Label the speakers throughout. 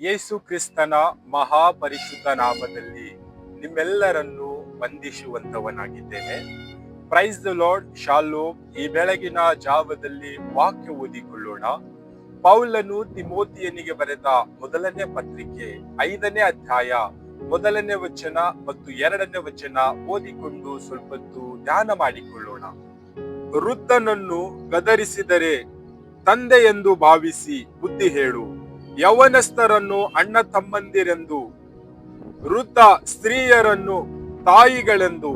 Speaker 1: ಯೇಸು ಕ್ರಿಸ್ತನ ಮಹಾಪರಿಶುದ್ಧ ನಾಮದಲ್ಲಿ ನಿಮ್ಮೆಲ್ಲರನ್ನು ವಂದಿಸುವಂತವನಾಗಿದ್ದೇನೆ ಪ್ರೈಸ್ ದ ಲಾರ್ಡ್ ಶಾಲೋ ಈ ಬೆಳಗಿನ ಜಾವದಲ್ಲಿ ವಾಕ್ಯ ಓದಿಕೊಳ್ಳೋಣ. ಪೌಲನು ತಿಮೋತಿಯನಿಗೆ ಬರೆದ ಮೊದಲನೇ ಪತ್ರಿಕೆ ಐದನೇ ಅಧ್ಯಾಯ ಮೊದಲನೇ ವಚನ ಮತ್ತು ಎರಡನೇ ವಚನ ಓದಿಕೊಂಡು ಸ್ವಲ್ಪತ್ತು ಧ್ಯಾನ ಮಾಡಿಕೊಳ್ಳೋಣ. ವೃದ್ಧನನ್ನು ಗದರಿಸಿದರೆ, ತಂದೆ ಎಂದು ಭಾವಿಸಿ ಬುದ್ಧಿ ಹೇಳು. ಯವನಸ್ಥರನ್ನು ಅಣ್ಣ ತಮ್ಮಂದಿರೆಂದು, ವೃದ್ಧ ಸ್ತ್ರೀಯರನ್ನು ತಾಯಿಗಳೆಂದು,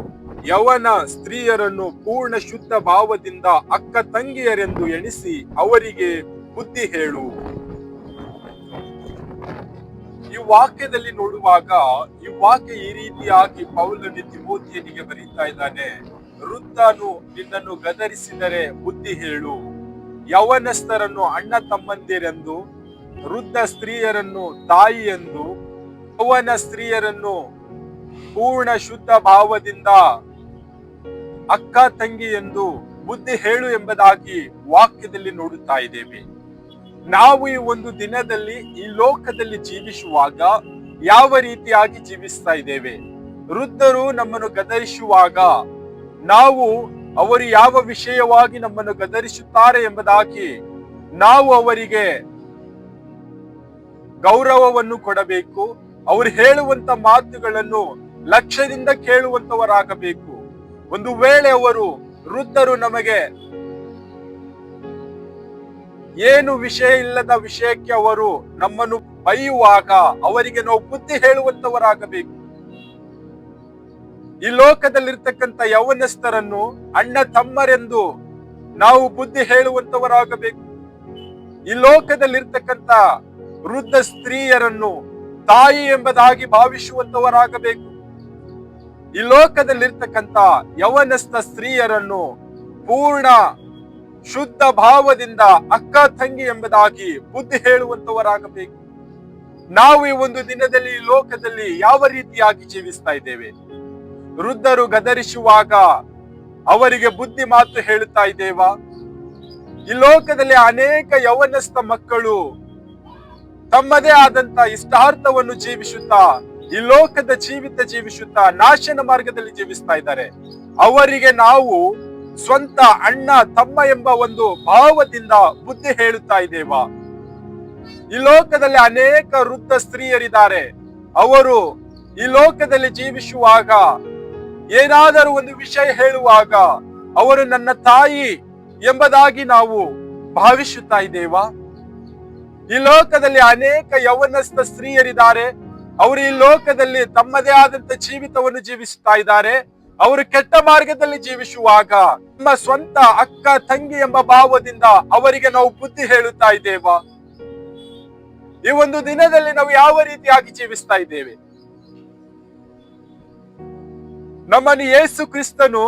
Speaker 1: ಯವನ ಸ್ತ್ರೀಯರನ್ನು ಪೂರ್ಣ ಶುದ್ಧ ಭಾವದಿಂದ ಅಕ್ಕ ತಂಗಿಯರೆಂದು ಎಣಿಸಿ ಅವರಿಗೆ ಬುದ್ಧಿ ಹೇಳು. ಈ ವಾಕ್ಯದಲ್ಲಿ ನೋಡುವಾಗ, ಈ ವಾಕ್ಯ ಈ ರೀತಿಯಾಗಿ ಪೌಲನಿ ತಿಮೋತಿಯನಿಗೆ ಬರೀತಾ ಇದ್ದಾನೆ. ವೃದ್ಧನು ನಿನ್ನನ್ನು ಗದರಿಸಿದರೆ ಬುದ್ಧಿ ಹೇಳು. ಯವನಸ್ಥರನ್ನು ಅಣ್ಣ ತಮ್ಮಂದಿರೆಂದು ವೃದ್ಧ ಸ್ತ್ರೀಯರನ್ನು ತಾಯಿ ಎಂದು, ಯೌವನ ಸ್ತ್ರೀಯರನ್ನು ಪೂರ್ಣ ಶುದ್ಧ ಭಾವದಿಂದ ಅಕ್ಕ ತಂಗಿ ಎಂದು ಬುದ್ಧಿ ಹೇಳು ಎಂಬುದಾಗಿ ವಾಕ್ಯದಲ್ಲಿ ನೋಡುತ್ತಾ ಇದ್ದೇವೆ. ನಾವು ಈ ಒಂದು ದಿನದಲ್ಲಿ ಈ ಲೋಕದಲ್ಲಿ ಜೀವಿಸುವಾಗ ಯಾವ ರೀತಿಯಾಗಿ ಜೀವಿಸ್ತಾ ಇದ್ದೇವೆ? ವೃದ್ಧರು ನಮ್ಮನ್ನು ಗದರಿಸುವಾಗ ನಾವು ಅವರು ಯಾವ ವಿಷಯವಾಗಿ ನಮ್ಮನ್ನು ಗದರಿಸುತ್ತಾರೆ ಎಂಬುದಾಗಿ ನಾವು ಅವರಿಗೆ ಗೌರವವನ್ನು ಕೊಡಬೇಕು. ಅವರು ಹೇಳುವಂತ ಮಾತುಗಳನ್ನು ಲಕ್ಷ್ಯದಿಂದ ಕೇಳುವಂತವರಾಗಬೇಕು. ಒಂದು ವೇಳೆ ಅವರು ವೃದ್ಧರು ನಮಗೆ ಏನು ವಿಷಯ ಇಲ್ಲದ ವಿಷಯಕ್ಕೆ ಅವರು ನಮ್ಮನ್ನು ಬೈಯುವಾಗ ಅವರಿಗೆ ನಾವು ಬುದ್ಧಿ ಹೇಳುವಂತವರಾಗಬೇಕು. ಈ ಲೋಕದಲ್ಲಿರ್ತಕ್ಕಂಥ ಯವನಸ್ಥರನ್ನು ಅಣ್ಣ ತಮ್ಮರೆಂದು ನಾವು ಬುದ್ಧಿ ಹೇಳುವಂತವರಾಗಬೇಕು. ಈ ಲೋಕದಲ್ಲಿರ್ತಕ್ಕಂಥ ವೃದ್ಧ ಸ್ತ್ರೀಯರನ್ನು ತಾಯಿ ಎಂಬುದಾಗಿ ಭಾವಿಸುವಂತವರಾಗಬೇಕು. ಈ ಲೋಕದಲ್ಲಿರ್ತಕ್ಕಂಥ ಯವನಸ್ಥ ಸ್ತ್ರೀಯರನ್ನು ಪೂರ್ಣ ಶುದ್ಧ ಭಾವದಿಂದ ಅಕ್ಕ ತಂಗಿ ಎಂಬುದಾಗಿ ಬುದ್ಧಿ ಹೇಳುವಂತವರಾಗಬೇಕು. ನಾವು ಈ ಒಂದು ದಿನದಲ್ಲಿ ಈ ಲೋಕದಲ್ಲಿ ಯಾವ ರೀತಿಯಾಗಿ ಜೀವಿಸ್ತಾ ಇದ್ದೇವೆ? ವೃದ್ಧರು ಗದರಿಸುವಾಗ ಅವರಿಗೆ ಬುದ್ಧಿ ಮಾತು ಹೇಳುತ್ತಾ ಇದ್ದೇವಾ? ಈ ಲೋಕದಲ್ಲಿ ಅನೇಕ ಯವನಸ್ಥ ಮಕ್ಕಳು ತಮ್ಮದೇ ಆದಂತ ಇಷ್ಟಾರ್ಥವನ್ನು ಜೀವಿಸುತ್ತಾ, ಈ ಲೋಕದ ಜೀವಿತ ಜೀವಿಸುತ್ತಾ, ನಾಶನ ಮಾರ್ಗದಲ್ಲಿ ಜೀವಿಸ್ತಾ ಇದ್ದಾರೆ. ಅವರಿಗೆ ನಾವು ಸ್ವಂತ ಅಣ್ಣ, ತಮ್ಮ ಎಂಬ ಒಂದು ಭಾವದಿಂದ ಬುದ್ಧಿ ಹೇಳುತ್ತಾ ಇದ್ದೇವಾ? ಈ ಲೋಕದಲ್ಲಿ ಅನೇಕ ವೃದ್ಧ ಸ್ತ್ರೀಯರಿದ್ದಾರೆ. ಅವರು ಈ ಲೋಕದಲ್ಲಿ ಜೀವಿಸುವಾಗ, ಏನಾದರೂ ಒಂದು ವಿಷಯ ಹೇಳುವಾಗ, ಅವರು ನನ್ನ ತಾಯಿ ಎಂಬುದಾಗಿ ನಾವು ಭಾವಿಸುತ್ತಾ ಇದ್ದೇವಾ? ಈ ಲೋಕದಲ್ಲಿ ಅನೇಕ ಯೌವನಸ್ಥ ಸ್ತ್ರೀಯರಿದ್ದಾರೆ. ಅವರು ಈ ಲೋಕದಲ್ಲಿ ತಮ್ಮದೇ ಆದಂತ ಜೀವಿತವನ್ನು ಜೀವಿಸುತ್ತಾ ಇದ್ದಾರೆ. ಅವರು ಕೆಟ್ಟ ಮಾರ್ಗದಲ್ಲಿ ಜೀವಿಸುವಾಗ ನಮ್ಮ ಸ್ವಂತ ಅಕ್ಕ, ತಂಗಿ ಎಂಬ ಭಾವದಿಂದ ಅವರಿಗೆ ನಾವು ಬುದ್ಧಿ ಹೇಳುತ್ತಾ ಇದ್ದೇವಾ? ಈ ಒಂದು ದಿನದಲ್ಲಿ ನಾವು ಯಾವ ರೀತಿಯಾಗಿ ಜೀವಿಸ್ತಾ ಇದ್ದೇವೆ? ನಮ್ಮನ್ನು ಯೇಸು ಕ್ರಿಸ್ತನು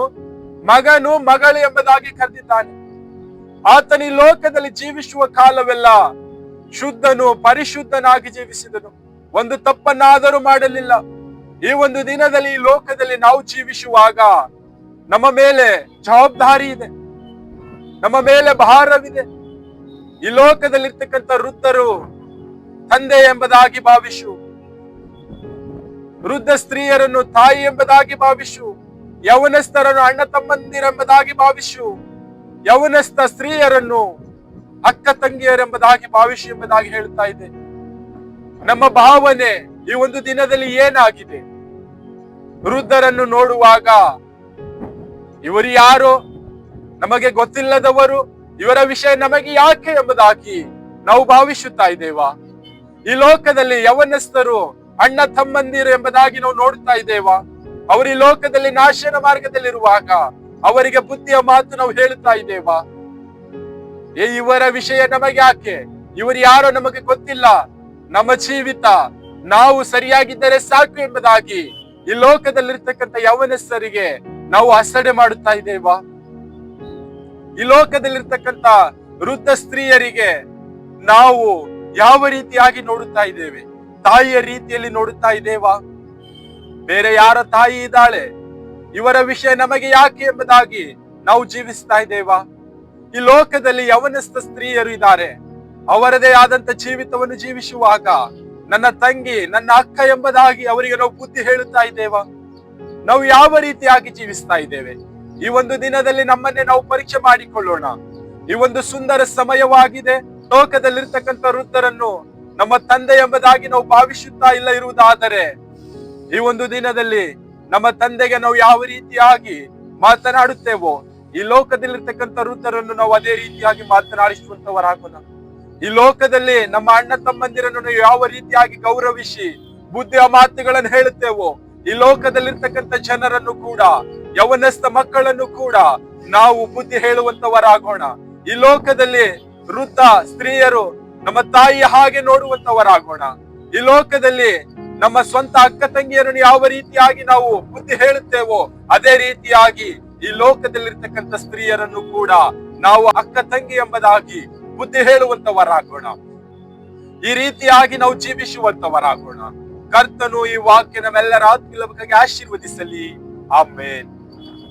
Speaker 1: ಮಗನು ಮಗಳು ಎಂಬುದಾಗಿ ಕರೆದಿದ್ದಾನೆ. ಆತನ ಈ ಲೋಕದಲ್ಲಿ ಜೀವಿಸುವ ಕಾಲವೆಲ್ಲ ಶುದ್ಧನು ಪರಿಶುದ್ಧನಾಗಿ ಜೀವಿಸಿದನು. ಒಂದು ತಪ್ಪನ್ನಾದರೂ ಮಾಡಲಿಲ್ಲ. ಈ ಒಂದು ದಿನದಲ್ಲಿ ಲೋಕದಲ್ಲಿ ನಾವು ಜೀವಿಸುವಾಗ ನಮ್ಮ ಮೇಲೆ ಜವಾಬ್ದಾರಿ ಇದೆ. ನಮ್ಮ ಮೇಲೆ ಭಾರವಿದೆ. ಈ ಲೋಕದಲ್ಲಿರ್ತಕ್ಕಂಥ ವೃದ್ಧರು ತಂದೆ ಎಂಬುದಾಗಿ ಭಾವಿಸು. ವೃದ್ಧ ಸ್ತ್ರೀಯರನ್ನು ತಾಯಿ ಎಂಬುದಾಗಿ ಭಾವಿಸು. ಯವನಸ್ಥರನ್ನು ಅಣ್ಣ ತಮ್ಮಂದಿರೆಂಬುದಾಗಿ ಭಾವಿಸು. ಯವನಸ್ಥ ಸ್ತ್ರೀಯರನ್ನು ಅಕ್ಕ ತಂಗಿಯರೆಂಬುದಾಗಿ ಭಾವಿಸಿ ಎಂಬುದಾಗಿ ಹೇಳ್ತಾ ಇದೆ. ನಮ್ಮ ಭಾವನೆ ಈ ಒಂದು ದಿನದಲ್ಲಿ ಏನಾಗಿದೆ? ವೃದ್ಧರನ್ನು ನೋಡುವಾಗ ಇವರು ಯಾರು? ನಮಗೆ ಗೊತ್ತಿಲ್ಲದವರು, ಇವರ ವಿಷಯ ನಮಗೆ ಯಾಕೆ ಎಂಬುದಾಗಿ ನಾವು ಭಾವಿಸುತ್ತಾ ಇದ್ದೇವಾ? ಈ ಲೋಕದಲ್ಲಿ ಯವನಸ್ಥರು, ಅಣ್ಣ ತಮ್ಮಂದಿರು ಎಂಬುದಾಗಿ ನಾವು ನೋಡುತ್ತಾ ಇದ್ದೇವಾ? ಅವರು ಈ ಲೋಕದಲ್ಲಿ ನಾಶನ ಮಾರ್ಗದಲ್ಲಿರುವಾಗ ಅವರಿಗೆ ಬುದ್ಧಿಯ ಮಾತು ನಾವು ಹೇಳುತ್ತಾ ಇದ್ದೇವಾ? ಇವರ ವಿಷಯ ನಮಗೆ ಯಾಕೆ? ಇವರು ಯಾರೋ ನಮಗೆ ಗೊತ್ತಿಲ್ಲ. ನಮ್ಮ ಜೀವಿತ ನಾವು ಸರಿಯಾಗಿದ್ದರೆ ಸಾಕು ಎಂಬುದಾಗಿ ಈ ಲೋಕದಲ್ಲಿರ್ತಕ್ಕಂಥ ಯವನಸ್ಥರಿಗೆ ನಾವು ಅಸಡೆ ಮಾಡುತ್ತಾ ಇದ್ದೇವಾ? ಈ ಲೋಕದಲ್ಲಿರ್ತಕ್ಕಂಥ ವೃದ್ಧ ಸ್ತ್ರೀಯರಿಗೆ ನಾವು ಯಾವ ರೀತಿಯಾಗಿ ನೋಡುತ್ತಾ ಇದ್ದೇವೆ? ತಾಯಿಯ ರೀತಿಯಲ್ಲಿ ನೋಡುತ್ತಾ ಇದ್ದೇವಾ? ಬೇರೆ ಯಾರ ತಾಯಿ ಇದ್ದಾಳೆ? ಇವರ ವಿಷಯ ನಮಗೆ ಯಾಕೆ ಎಂಬುದಾಗಿ ನಾವು ಜೀವಿಸ್ತಾ ಇದ್ದೇವಾ? ಈ ಲೋಕದಲ್ಲಿ ಯವನಸ್ಥ ಸ್ತ್ರೀಯರು ಇದ್ದಾರೆ. ಅವರದೇ ಆದಂತ ಜೀವಿತವನ್ನು ಜೀವಿಸುವಾಗ ನನ್ನ ತಂಗಿ, ನನ್ನ ಅಕ್ಕ ಎಂಬುದಾಗಿ ಅವರಿಗೆ ನಾವು ಬುದ್ಧಿ ಹೇಳುತ್ತಾ ಇದ್ದೇವ? ನಾವು ಯಾವ ರೀತಿಯಾಗಿ ಜೀವಿಸ್ತಾ ಇದ್ದೇವೆ? ಈ ಒಂದು ದಿನದಲ್ಲಿ ನಮ್ಮನ್ನೇ ನಾವು ಪರೀಕ್ಷೆ ಮಾಡಿಕೊಳ್ಳೋಣ. ಈ ಒಂದು ಸುಂದರ ಸಮಯವಾಗಿದೆ. ಲೋಕದಲ್ಲಿರ್ತಕ್ಕಂಥ ವೃದ್ಧರನ್ನು ನಮ್ಮ ತಂದೆ ಎಂಬುದಾಗಿ ನಾವು ಭಾವಿಸುತ್ತಾ ಇಲ್ಲ ಇರುವುದಾದರೆ, ಈ ಒಂದು ದಿನದಲ್ಲಿ ನಮ್ಮ ತಂದೆಗೆ ನಾವು ಯಾವ ರೀತಿಯಾಗಿ ಮಾತನಾಡುತ್ತೇವೋ ಈ ಲೋಕದಲ್ಲಿರ್ತಕ್ಕಂಥ ವೃತ್ತರನ್ನು ನಾವು ಅದೇ ರೀತಿಯಾಗಿ ಮಾತನಾಡಿಸುವಂತವರಾಗೋಣ ಈ ಲೋಕದಲ್ಲಿ ನಮ್ಮ ಅಣ್ಣ ತಮ್ಮಂದಿರನ್ನು ಯಾವ ರೀತಿಯಾಗಿ ಗೌರವಿಸಿ ಬುದ್ಧಿಯ ಮಾತುಗಳನ್ನು ಹೇಳುತ್ತೇವೋ, ಈ ಲೋಕದಲ್ಲಿರ್ತಕ್ಕಂಥ ಜನರನ್ನು ಕೂಡ, ಯವನಸ್ಥ ಮಕ್ಕಳನ್ನು ಕೂಡ ನಾವು ಬುದ್ಧಿ ಹೇಳುವಂತವರಾಗೋಣ ಈ ಲೋಕದಲ್ಲಿ ವೃದ್ಧ ಸ್ತ್ರೀಯರು ನಮ್ಮ ತಾಯಿ ಹಾಗೆ ನೋಡುವಂತವರಾಗೋಣ ಈ ಲೋಕದಲ್ಲಿ ನಮ್ಮ ಸ್ವಂತ ಅಕ್ಕ ತಂಗಿಯರನ್ನು ಯಾವ ರೀತಿಯಾಗಿ ನಾವು ಬುದ್ಧಿ ಹೇಳುತ್ತೇವೋ, ಅದೇ ರೀತಿಯಾಗಿ ಈ ಲೋಕದಲ್ಲಿರ್ತಕ್ಕಂಥ ಸ್ತ್ರೀಯರನ್ನು ಕೂಡ ನಾವು ಅಕ್ಕ ತಂಗಿ ಎಂಬುದಾಗಿ ಬುದ್ಧಿ ಹೇಳುವಂತವರಾಗೋಣ ಈ ರೀತಿಯಾಗಿ ನಾವು ಜೀವಿಸುವಂತವರಾಗೋಣ ಕರ್ತನು ಈ ವಾಕ್ಯ ನಮ್ಮೆಲ್ಲರ ಆತ್ಮೀಯ ಆಶೀರ್ವದಿಸಲಿ. ಆಮೇನ್.